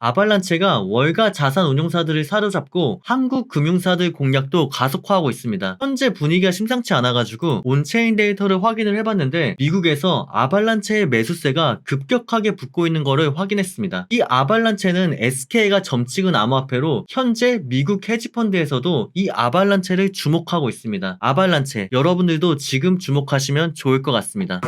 아발란체가 월가 자산 운용사들을 사로잡고 한국 금융사들 공략도 가속화하고 있습니다. 현재 분위기가 심상치 않아가지고 온체인 데이터를 확인을 해봤는데 미국에서 아발란체의 매수세가 급격하게 붙고 있는 거를 확인했습니다. 이 아발란체는 SK가 점찍은 암호화폐로 현재 미국 헤지펀드에서도 이 아발란체를 주목하고 있습니다. 아발란체 여러분들도 지금 주목하시면 좋을 것 같습니다.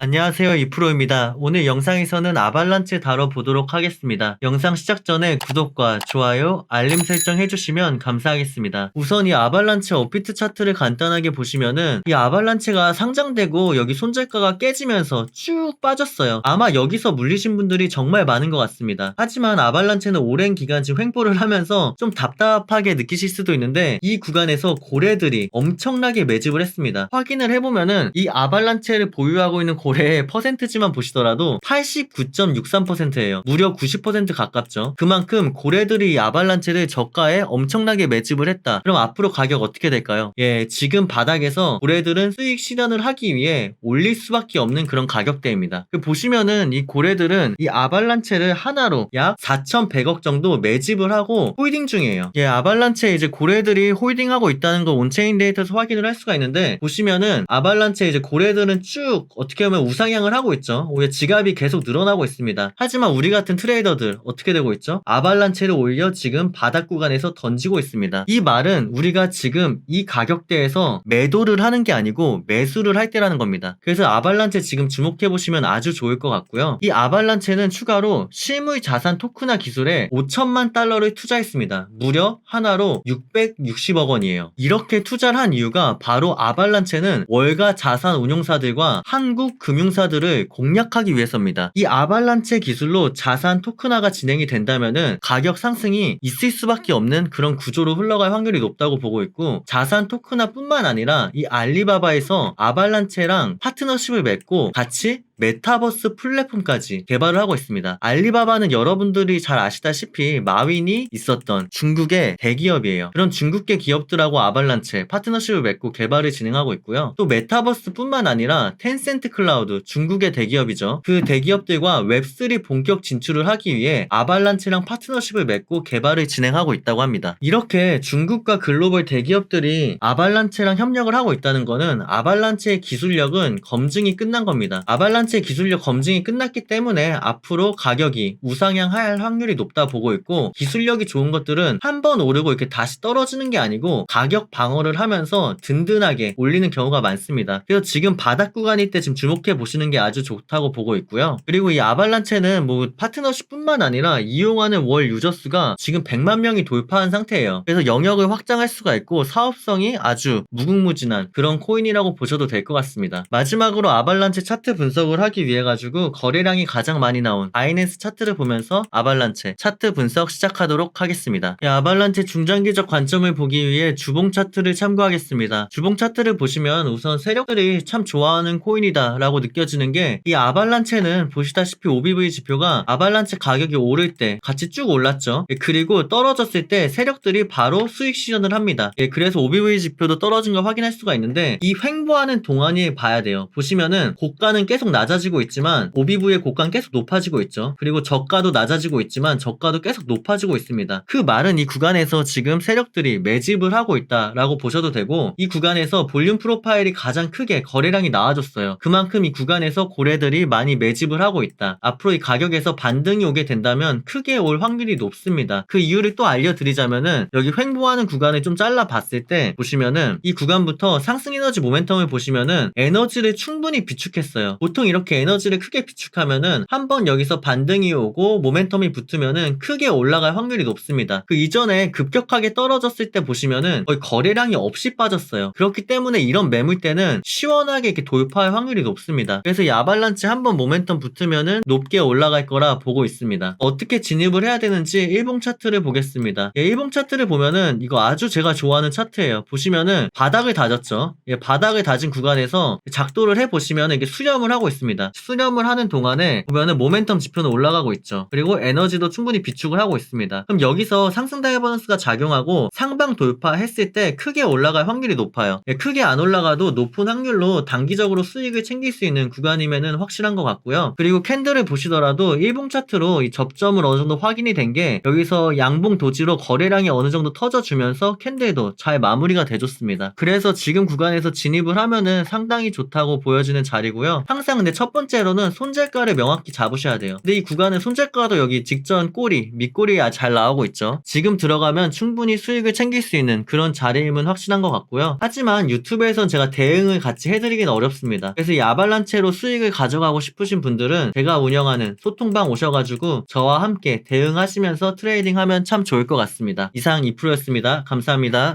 안녕하세요 이프로입니다. 오늘 영상에서는 아발란체 다뤄보도록 하겠습니다. 영상 시작 전에 구독과 좋아요, 알림 설정 해주시면 감사하겠습니다. 우선 이 아발란체 업비트 차트를 간단하게 보시면은 이 아발란체가 상장되고 여기 손절가가 깨지면서 쭉 빠졌어요. 아마 여기서 물리신 분들이 정말 많은 것 같습니다. 하지만 아발란체는 오랜 기간 지금 횡보를 하면서 좀 답답하게 느끼실 수도 있는데 이 구간에서 고래들이 엄청나게 매집을 했습니다. 확인을 해보면은 이 아발란체를 보유하고 있는 고 래의 퍼센트지만 보시더라도 89.63%예요. 무려 90% 가깝죠. 그만큼 고래들이 이 아발란체를 저가에 엄청나게 매집을 했다. 그럼 앞으로 가격 어떻게 될까요? 예, 지금 바닥에서 고래들은 수익 실현을 하기 위해 올릴 수밖에 없는 그런 가격대입니다. 그 보시면은 이 고래들은 이 아발란체를 하나로 약 4,100억 정도 매집을 하고 홀딩 중이에요. 예, 아발란체 이제 고래들이 홀딩하고 있다는 거 온체인 데이터에서 확인을 할 수가 있는데 보시면은 아발란체 이제 고래들은 쭉 어떻게 보면 우상향을 하고 있죠. 오히려 지갑이 계속 늘어나고 있습니다. 하지만 우리 같은 트레이더들 어떻게 되고 있죠? 아발란체를 올려 지금 바닥 구간에서 던지고 있습니다. 이 말은 우리가 지금 이 가격대에서 매도를 하는 게 아니고 매수를 할 때라는 겁니다. 그래서 아발란체 지금 주목해 보시면 아주 좋을 것 같고요. 이 아발란체는 추가로 실물 자산 토크나 기술에 5천만 달러를 투자했습니다. 무려 하나로 660억 원이에요. 이렇게 투자를 한 이유가 바로 아발란체는 월가 자산 운용사들과 한국 금융사들을 공략하기 위해서입니다. 이 아발란체 기술로 자산 토큰화가 진행이 된다면은 가격 상승이 있을 수밖에 없는 그런 구조로 흘러갈 확률이 높다고 보고 있고 자산 토큰화뿐만 아니라 이 알리바바에서 아발란체랑 파트너십을 맺고 같이 메타버스 플랫폼까지 개발을 하고 있습니다. 알리바바는 여러분들이 잘 아시다시피 마윈이 있었던 중국의 대기업이에요. 그런 중국계 기업들하고 아발란체 파트너십을 맺고 개발을 진행하고 있고요. 또 메타버스뿐만 아니라 텐센트 클라우드 중국의 대기업이죠. 그 대기업들과 웹3 본격 진출을 하기 위해 아발란체랑 파트너십을 맺고 개발을 진행하고 있다고 합니다. 이렇게 중국과 글로벌 대기업들이 아발란체랑 협력을 하고 있다는 거는 아발란체의 기술력은 검증이 끝난 겁니다. 아발란체 기술력 검증이 끝났기 때문에 앞으로 가격이 우상향할 확률이 높다 보고 있고 기술력이 좋은 것들은 한 번 오르고 이렇게 다시 떨어지는 게 아니고 가격 방어를 하면서 든든하게 올리는 경우가 많습니다. 그래서 지금 바닥 구간일 때 지금 주목해 보시는 게 아주 좋다고 보고 있고요. 그리고 이 아발란체는 뭐 파트너십뿐만 아니라 이용하는 월 유저 수가 지금 100만 명이 돌파한 상태예요. 그래서 영역을 확장할 수가 있고 사업성이 아주 무궁무진한 그런 코인이라고 보셔도 될 것 같습니다. 마지막으로 아발란체 차트 분석을 하기 위해 가지고 거래량이 가장 많이 나온 바이낸스 차트를 보면서 아발란체 차트 분석 시작하도록 하겠습니다. 이 아발란체 중장기적 관점을 보기 위해 주봉 차트를 참고하겠습니다. 주봉 차트를 보시면 우선 세력들이 참 좋아하는 코인이다 라고 느껴지는 게 이 아발란체는 보시다시피 OBV 지표가 아발란체 가격이 오를 때 같이 쭉 올랐죠. 예, 그리고 떨어졌을 때 세력들이 바로 수익 실현을 합니다. 예, 그래서 OBV 지표도 떨어진 걸 확인할 수가 있는데 이 횡보하는 동안이 봐야 돼요. 보시면은 고가는 계속 낮아 지고 있지만 OBV의 고가는 계속 높아지고 있죠. 그리고 저가도 낮아지고 있지만 저가도 계속 높아지고 있습니다. 그 말은 이 구간에서 지금 세력들이 매집을 하고 있다라고 보셔도 되고 이 구간에서 볼륨 프로파일이 가장 크게 거래량이 나와줬어요. 그만큼 이 구간에서 고래들이 많이 매집을 하고 있다. 앞으로 이 가격에서 반등이 오게 된다면 크게 올 확률이 높습니다. 그 이유를 또 알려드리자면은 여기 횡보하는 구간을 좀 잘라 봤을 때 보시면은 이 구간부터 상승 에너지 모멘텀을 보시면은 에너지를 충분히 비축했어요. 보통 이렇게 에너지를 크게 비축하면은 한번 여기서 반등이 오고 모멘텀이 붙으면은 크게 올라갈 확률이 높습니다. 그 이전에 급격하게 떨어졌을 때 보시면은 거의 거래량이 없이 빠졌어요. 그렇기 때문에 이런 매물 때는 시원하게 이렇게 돌파할 확률이 높습니다. 그래서 이 아발란치 한번 모멘텀 붙으면은 높게 올라갈 거라 보고 있습니다. 어떻게 진입을 해야 되는지 일봉 차트를 보겠습니다. 예, 일봉 차트를 보면은 이거 아주 제가 좋아하는 차트예요. 보시면은 바닥을 다졌죠. 예, 바닥을 다진 구간에서 작도를 해 보시면 이게 수렴을 하고 있습니다. 좋습니다. 수렴을 하는 동안에 보면은 모멘텀 지표는 올라가고 있죠. 그리고 에너지도 충분히 비축을 하고 있습니다. 그럼 여기서 상승 다이버넌스가 작용하고 상방 돌파했을 때 크게 올라갈 확률이 높아요. 예, 크게 안 올라가도 높은 확률로 단기적으로 수익을 챙길 수 있는 구간이면은 확실한 것 같고요. 그리고 캔들을 보시더라도 일봉 차트로 이 접점을 어느 정도 확인이 된 게 여기서 양봉 도지로 거래량이 어느 정도 터져주면서 캔들도 잘 마무리가 돼줬습니다. 그래서 지금 구간에서 진입을 하면은 상당히 좋다고 보여지는 자리고요. 항상 근데 첫 번째로는 손절가를 명확히 잡으셔야 돼요. 근데 이 구간은 손절가도 여기 직전 꼬리, 밑꼬리 아, 잘 나오고 있죠. 지금 들어가면 충분히 수익을 챙길 수 있는 그런 자리임은 확실한 것 같고요. 하지만 유튜브에선 제가 대응을 같이 해드리긴 어렵습니다. 그래서 이 아발란체로 수익을 가져가고 싶으신 분들은 제가 운영하는 소통방 오셔가지고 저와 함께 대응하시면서 트레이딩 하면 참 좋을 것 같습니다. 이상 2%였습니다. 감사합니다.